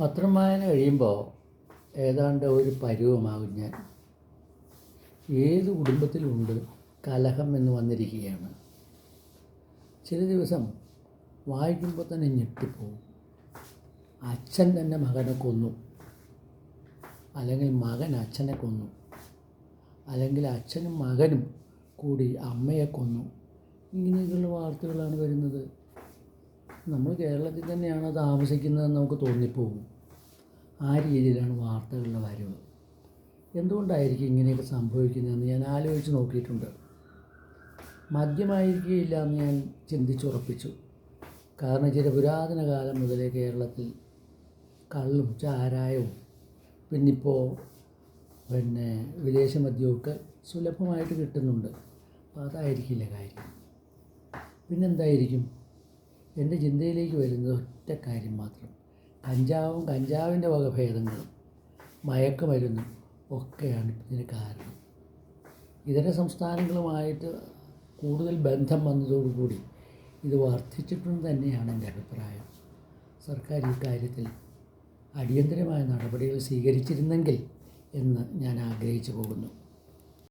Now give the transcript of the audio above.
പത്രം വായന കഴിയുമ്പോൾ ഏതാണ്ട് ഒരു പരുവമാകും ഞാൻ. ഏത് കുടുംബത്തിലുണ്ട് കലഹം എന്ന് വന്നിരിക്കുകയാണ്. ചില ദിവസം വായിക്കുമ്പോൾ തന്നെ ഞെട്ടിപ്പോവും. അച്ഛൻ തന്നെ മകനെ കൊന്നു. അല്ലെങ്കിൽ മകൻ അച്ഛനെ കൊന്നു. അല്ലെങ്കിൽ അച്ഛനും മകനും കൂടി അമ്മയെ കൊന്നു. ഇങ്ങനെയൊക്കെയുള്ള വാർത്തകളാണ് വരുന്നത്. നമ്മൾ കേരളത്തിൽ തന്നെയാണ് താമസിക്കുന്നതെന്ന് നമുക്ക് തോന്നിപ്പോകും. ആ രീതിയിലാണ് വാർത്തകളുടെ വരവ്. എന്തുകൊണ്ടായിരിക്കും ഇങ്ങനെയൊക്കെ സംഭവിക്കുന്നതെന്ന് ഞാൻ ആലോചിച്ച് നോക്കിയിട്ടുണ്ട്. മദ്യമായിരിക്കുകയില്ല എന്ന് ഞാൻ ചിന്തിച്ചുറപ്പിച്ചു. കാരണം ചില പുരാതന കാലം മുതലേ കേരളത്തിൽ കള്ളും ചാരായവും പിന്നിപ്പോൾ പിന്നെ വിദേശ മദ്യമൊക്കെ സുലഭമായിട്ട് കിട്ടുന്നുണ്ട്. അപ്പോൾ അതായിരിക്കില്ല കാര്യം. പിന്നെന്തായിരിക്കും? എന്റെ ചിന്തയിലേക്ക് വരുന്നത് ഒറ്റ കാര്യം മാത്രം. കഞ്ചാവും കഞ്ചാവിന്റെ വകഭേദങ്ങളും മയക്കുമരുന്നും ഒക്കെയാണ് ഇതിന് കാരണം. ഇതര സംസ്ഥാനങ്ങളുമായിട്ട് കൂടുതൽ ബന്ധം വന്നതോടുകൂടി ഇത് വർദ്ധിച്ചിട്ടുണ്ട് തന്നെയാണ് എന്റെ അഭിപ്രായം. സർക്കാർ ഈ കാര്യത്തിൽ അടിയന്തരമായ നടപടികൾ സ്വീകരിച്ചിരുന്നെങ്കിൽ എന്ന് ഞാൻ ആഗ്രഹിച്ചു പോകുന്നു.